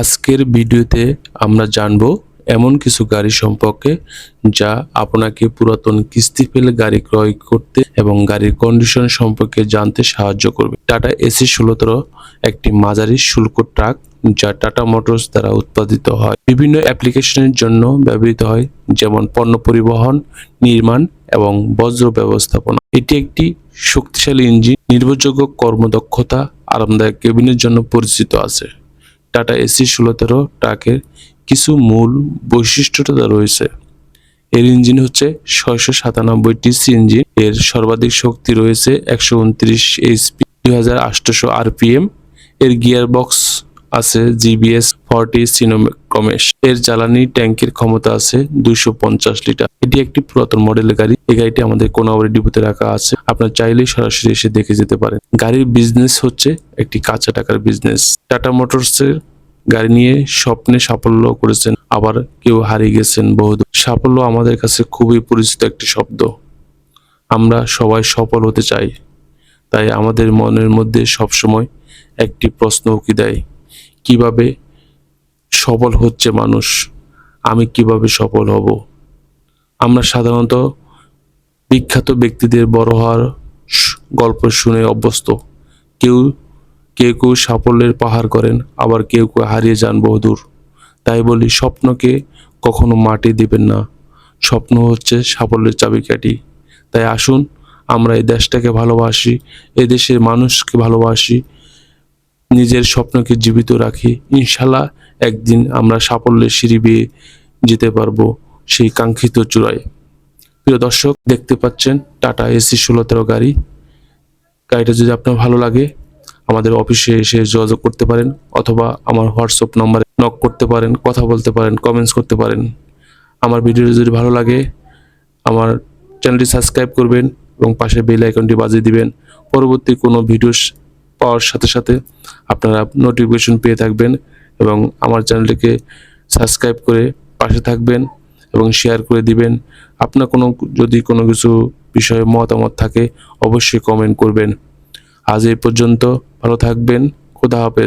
আজকের ভিডিওতে আমরা জানব এমন কিছু গাড়ি সম্পর্কে যা আপনাকে পুরাতন কিস্তি ফেলে গাড়ি ক্রয় করতে এবং গাড়ির কন্ডিশন সম্পর্কে জানতে সাহায্য করবে। টাটা এসি ষোলোতর একটি মাঝারি শুল্ক ট্রাক যা টাটা মোটরস দ্বারা উৎপাদিত হয়। বিভিন্ন অ্যাপ্লিকেশনের জন্য ব্যবহৃত হয়, যেমন পণ্য পরিবহন, নির্মাণ এবং বজ্র ব্যবস্থাপনা। এটি একটি শক্তিশালী ইঞ্জিন, নির্ভরযোগ্য কর্মদক্ষতা, আরামদায়ক কেবিনের জন্য পরিচিত আছে। টাটা এসি ষোলো তেরো ট্রাকের কিছু মূল বৈশিষ্ট্যটা রয়েছে। এর ইঞ্জিন হচ্ছে ছয়শো সাতানব্বইটি ইঞ্জিন এর সর্বাধিক শক্তি রয়েছে একশো উনত্রিশ এইচপি, দুই হাজার আটশোশো আরপিএম। এর গিয়ার বক্স আছে জিবিএস ফর্টি সিনোক্রমেশ। এর জ্বালানি ট্যাঙ্কের ক্ষমতা আছে দুইশো পঞ্চাশ লিটার। এটি একটি পুরাতন মডেলের গাড়ি। এই গাড়িটি আমাদের কোনাবাড়ি ডিপোতে রাখা আছে। আপনার চাইলেই সরাসরি এসে দেখে যেতে পারেন। গাড়ির বিজনেস হচ্ছে একটি কাঁচা টাকার বিজনেস টাটা মোটরসের গাড়ি নিয়ে স্বপ্নে সাফল্য করেছেন। আবার কেউ হারিয়ে গেছেন বহুদূর। সাফল্য আমাদের কাছে খুবই পরিচিত একটি শব্দ। আমরা সবাই সফল হতে চাই। তাই আমাদের মনের মধ্যে সবসময় একটি প্রশ্ন উকি দেয়? কীভাবে সফল হচ্ছে মানুষ? আমি কীভাবে সফল হব? আমরা সাধারণত বিখ্যাত ব্যক্তিদের বড় হওয়ার গল্প শুনে অভ্যস্ত। কেউ কেউ কেউ সাফল্যের পাহাড় করেন, আবার কেউ কেউ হারিয়ে যান বহুদূর। তাই বলি, স্বপ্নকে কখনো মাটি দিবেন না। স্বপ্ন হচ্ছে সাফল্যের চাবিকাঠি। তাই আসুন, আমরা এই দেশটাকে ভালোবাসি এই দেশের মানুষকে ভালোবাসি নিজের স্বপ্নকে জীবিত রাখি। ইনশাল্লাহ একদিন আমরা সাফল্যের সিঁড়ি বেয়ে যেতে পারব সেই কাঙ্ক্ষিত চূড়ায়। প্রিয় দর্শক, দেখতে পাচ্ছেন টাটা এসি ষোলো তেরো গাড়ি। গাড়িটা যদি আপনার ভালো লাগে, আমাদের অফিসে এসে যোগাযোগ করতে পারেন অথবা আমার হোয়াটসঅ্যাপ নম্বরে নক করতে পারেন, কথা বলতে পারেন কমেন্টস করতে পারেন। আমার ভিডিওটি যদি ভালো লাগে, আমার চ্যানেলটি সাবস্ক্রাইব করবেন এবং পাশে বেল আইকনটি বাজিয়ে দিবেন। পরবর্তী কোনো ভিডিও পাওয়ার সাথে সাথে আপনারা নোটিফিকেশন পেয়ে থাকবেন এবং আমার চ্যানেলটিকে সাবস্ক্রাইব করে পাশে থাকবেন এবং শেয়ার করে দিবেন। আপনার কোনো যদি কোনো কিছু বিষয়ে মতামত থাকে, অবশ্যই কমেন্ট করবেন। আজ এই পর্যন্ত ভালো থাকবেন। খোদা হাফেজ।